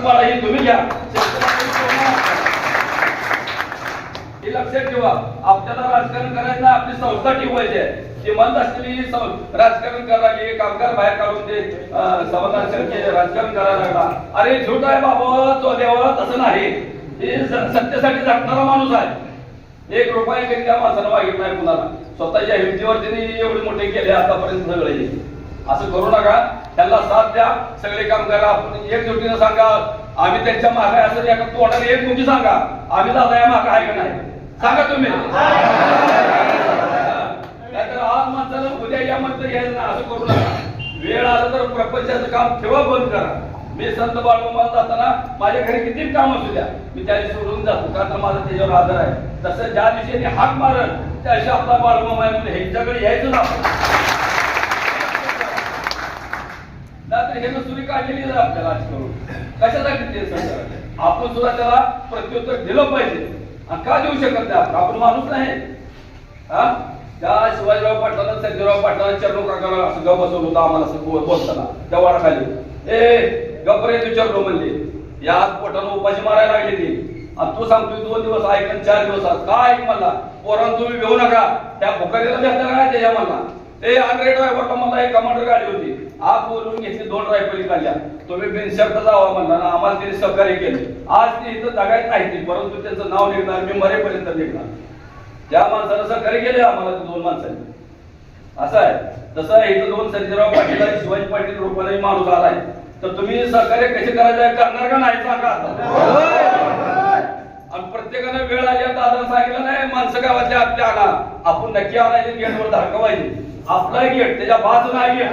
तुम्हाला ही तुम्ही घ्या. हे लक्षात ठेवा आपल्याला राजकारण करायचं आपली संस्था ठेवायची आहे. श्रीमंत असलेली ही सं- राजकारण करायला कामगार बाहेर काढून ते अं, समाधान राजकारण करायला लागला. अरे झूट आहे बाबा तो देवा तसं नाही. हे सत्तेसाठी झटणारा माणूस आहे. एक रुपया कधी त्या माणसानं मागितलं नाही कुणाला. स्वतःच्या हिमतीवर त्यांनी एवढे मोठे केले आतापर्यंत सगळे असं करू नका. त्यांना साथ द्या. सगळे काम आपण एकजुटीनं सांगा. आम्ही त्यांच्या मागे असं एका तोंडाने एक मुठी सांगा. आम्ही दादा या मागे आहे का नाही? सांगा तुम्ही. नाहीतर आज माणसाला उद्या या म्हणतं असं करू नका. वेळ आला तर प्रपंचाचं काम ठेवा बंद करा. मी संत बाळगोपाल जाताना माझ्या घरी किती काम असू द्या. मी त्या दिवशी सोडून जातो. का तर माझा त्याच्यावर आदर आहे. तसं ज्या दिवशी हाक मारल त्या दिवशी आपला बाळगोमा हे जगड यायचं ना. आपण. नाहीतर हे सुरी काढलेली आपल्याला आज करून कशासाठी ते आपण सुद्धा त्याला प्रत्युत्तर दिलं पाहिजे. आणि का देऊ शकत नाही आपण? आपण माणूस नाही. हा? त्या शिवाजीराव पाटलांना संजयराव पाटलांना चरणू काकाला असं गप बसवलं होतं आम्हाला असं बोल- बोलताना. त्या वाडाखाली. ए गप्प तू चरणू म्हणले. या पोटानं उपाशी मारायला लागली ती. आणि तू सांगतोय दोन दिवस ऐकून चार दिवस काय ऐक मला पोरांना तुम्ही घेऊ नका. त्या भुकारीला भेटला काय त्याच्या मला ए आंग्रे ड्रायव्हरला मला एक कमांडर गाडी होती. आज बोलून घेतली दोन रायफली काढल्या. तुम्ही बिनशर्त जावा म्हणला ना आम्हाला त्यांनी सहकार्य केले. आज ते इथं जगायत नाही ती, परंतु त्यांचं नाव निघणार मी मरेपर्यंत निघणार. त्या माणसानं सहकार्य केले आम्हाला ते दोन माणसांनी. असं आहे. तसं आहे इथं दोन संजयराव पाटील आणि शिवाजी पाटील रूपाने माणूस आलाय तर तुम्ही सहकार्य कसे करायचं करणार का नाही सांगा आणि प्रत्येकानं वेळ आली आता दादा सांगितलं नाही माणसं गावातल्या आपल्या आला. आपण नक्की आणायचे गेटवर धडकवायचे. आपला गेट त्याच्या बाजूला गेट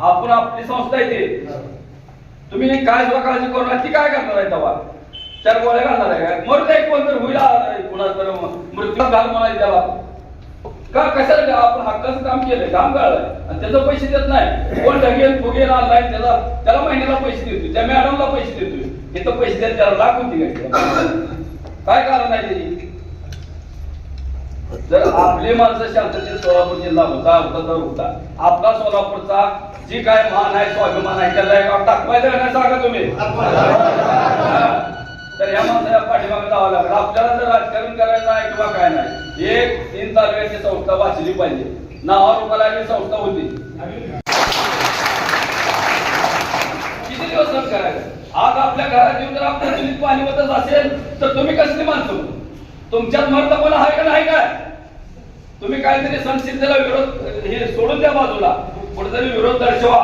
आपण आपली संस्था येते तुम्ही काय सुद्धा काळजी करू नका. ती काय करणार आहे तेव्हा? चार गोळ्या घालणार आहे काय? मरू एक कोण तर होईल कुणाच तर मृत्यू घाल म्हणायचं त्याला. का कशाला आपण हक्काचं काम केलंय? काम काढलंय आणि त्याचं पैसे देत नाही. कोण ढगेल फुगेल आणलाय त्याला त्याला महिन्याला पैसे देतोय. त्या मॅडमला पैसे देतोय. इथं पैसे देत त्याला लाख दिले काय? काय कारण आहे त्याची? जर आपली माणसं शांततेत सोलापूर जिल्हा होता होता तर होता आपला सोलापूरचा जी काय मान आहे स्वाभिमान आहे त्याला एका टाकवायचं का नाही सांगा तुम्ही? तर या माणसाला पाठीमागे जावं लागलं. आपल्याला जर राजकारण करायचं आहे किंवा काय नाही एक तीन तालुक्याची संस्था वाचली पाहिजे. नावा रुपाला संस्था होती. किती दिवस करायचं? आज आपल्या घरात येऊन जर आपल्या पाणी होतच असेल तर तुम्ही कसली माणसं? तुमच्यात मर्दपणा आहे का नाही काय? तुम्ही काहीतरी संसिद्धेला विरोध हे सोडून द्या बाजूला. कुठेतरी विरोध दर्शवा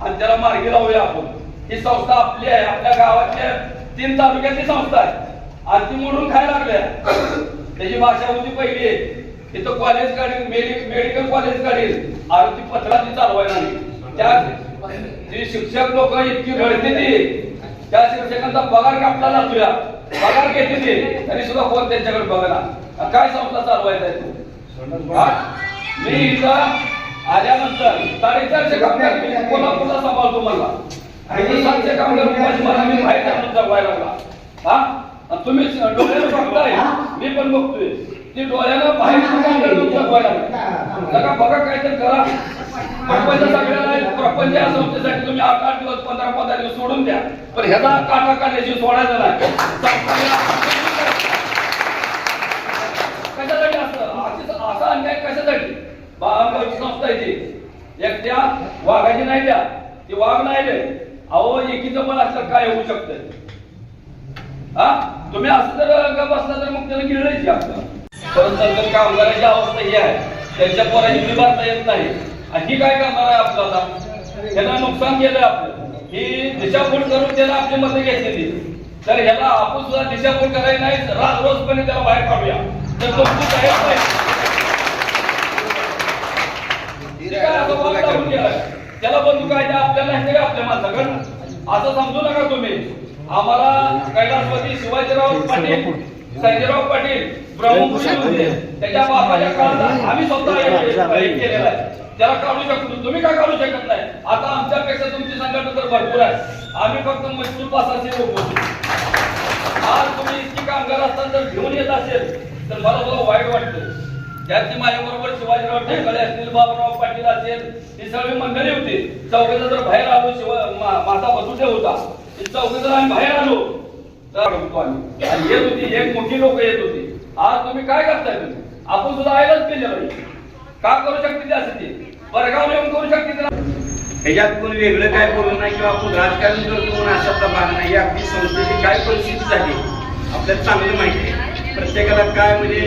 आणि त्याला मार्गी लावूया आपण. ही संस्था आपली आहे आपल्या गावातल्या तीन तालुक्यातली संस्था आहे. आणि ती मोडून खायला लागल्या त्याची भाषा होती पहिली इथं कॉलेज काढील मेडिकल कॉलेज काढील. आरोग्य पत्राची चालवायला नाही त्या शिक्षक लोक इतकी रडते ती त्या शिक्षकांचा पगार कापला जातोया. पगार घेते ती तरी सुद्धा कोण त्यांच्याकडे बघणार काय संस्था चालवायचा आहे तू? मी इथं आल्यानंतर साडेचारशे कामगार कोल्हापूरला सांभाळतो मला. आणि सातशे कामगार मला मी बाहेर जगवायला लागला हा? तुम्ही डोळ्यानं बघताय. मी पण बघतोय. ती डोळ्यानं नका बघा काय तर करा. प्रपंच सगळ्याला आहे. प्रपंच या संस्थेसाठी तुम्ही आठ आठ दिवस पंधरा पंधरा दिवस सोडून द्या. पण ह्याचा काटा काढल्याशी सोडायचा नाही. कशासाठी असं- असा अन्याय कशासाठी? बाळाची संस्था आहे ती. एकट्या वाघाची नाही द्या. ती वाघ नाही दे अहो एकीचं पण असलं काय होऊ शकतं? हा? तुम्ही असं जर बसला तर मग त्याला गिळायची आपलं परंतु कामगाराची अवस्था ही आहे. त्यांच्या पोराची विभागता भरता येत नाही. आणि ही काय करणार आहे आपलं आता? त्यांना नुकसान केलंय आपलं. ही दिशाभूल करून त्याला आपली मतं घेतलेली. तर ह्याला आपण सुद्धा दिशाभूल करायला नाही राज रोजपणे त्याला बाहेर काढूया. तर तुमची तयार नाही काय त्याला बंदूक आहे आपल्याला नाही का आपल्या माणसाकडं असं समजू नका तुम्ही. आम्हाला कैलासपती शिवाजीराव पाटील संजयराव पाटील ब्रह्मपुरी होते. त्याच्या बापाच्या काळात आम्ही स्वतः केलेलं आहे. त्याला काढू शकतो तुम्ही का काढू शकत नाही? आता आमच्यापेक्षा तुमची संघटना तर भरपूर आहे. आम्ही फक्त मजबूर पासाचे लोक आज तुम्ही इतकी कामगार असताना जर घेऊन येत असेल तर मला सुद्धा वाईट वाटतं. त्यातली माझ्या बरोबर शिवाजीराव टेकाळे असतील बाबुराव पाटील असेल ही सगळी मंडळी होती. चौघेचा जर बाहेर आलो शिवा मा- माझा बसुटे होता ते चौघ जण आम्ही बाहेर आलो. आम्ही आणि येत होती एक मोठी लोक येत होती. आज तुम्ही काय करताय तुम्ही? आपण सुद्धा आयलाच केलं पाहिजे का करू शकते ते असं ते? परगाव येऊन करू शकते त्याला ह्याच्यात कोण वेगळं काय बोलू नाही किंवा आपण राजकारण करतो म्हणून अशातला भाग नाही. आपली संस्थेची काय परिस्थिती झाली? आपल्याला चांगलं माहिती आहे. प्रत्येकाला काय म्हणजे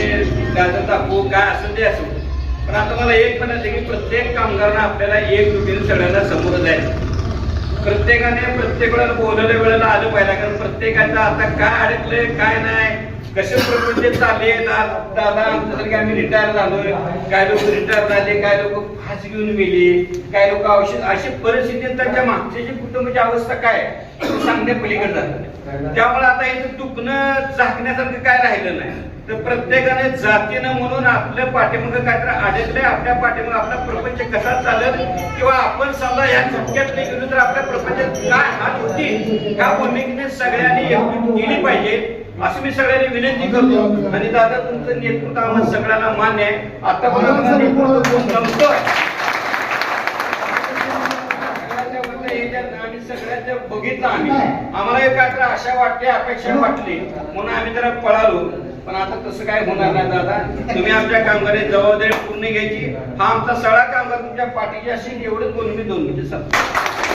गाजर दाखवू काय असं ते असो. पण आता मला एक म्हणायचं की प्रत्येक कामगारांना आपल्याला एक रुटीन सगळ्यांना समोर जायचं. प्रत्येकाने प्रत्येक वेळेला बोलवल्या वेळेला आलं पाहिजे कारण प्रत्येकाचं आता काय अडकलंय काय नाही कसे प्रपंच चालले दादा आमच्यासारखे आम्ही रिटायर झालोय. काय लोक रिटायर झाले काय लोक फास घेऊन गेले काय लोक औषध अशी परिस्थिती त्यांच्या मागच्याची कुटुंबाची अवस्था काय आहे, सांगण्या पलीकडे जात. त्यामुळे आता हे दुखणं झाकण्यासारखं काय राहिलं नाही. तर प्रत्येकाने जातीनं म्हणून आपल्या पाठीमागं काय तर अडकलंय आपल्या पाठीमागं आपला प्रपंच कसा चालेल किंवा आपण समजा या झटक्यात नाही गेलो तर आपल्या प्रपंचात काय हात होती ह्या भूमिकेने सगळ्यांनी एकजूट केली पाहिजे असं मी सगळ्यांनी विनंती करतो. आणि दादा तुमचं नेतृत्व आम्हाला सगळ्यांना मान्य आहे. आतापर्यंत संपतोय सगळ्याच्या वरनं हे ज्या आम्ही बघितलं आम्ही. आम्हाला एक काय तर आशा वाटते अपेक्षा वाटली. म्हणून आम्ही जरा पळालो. पण आता तसं काय होणार नाही दादा. तुम्ही आमच्या कामगारी जबाबदारी पूर्ण घ्यायची. हा आमचा सगळा कामगार तुमच्या पाठीची अशी एवढे दोन मी दोन मिनिटं सांगतो.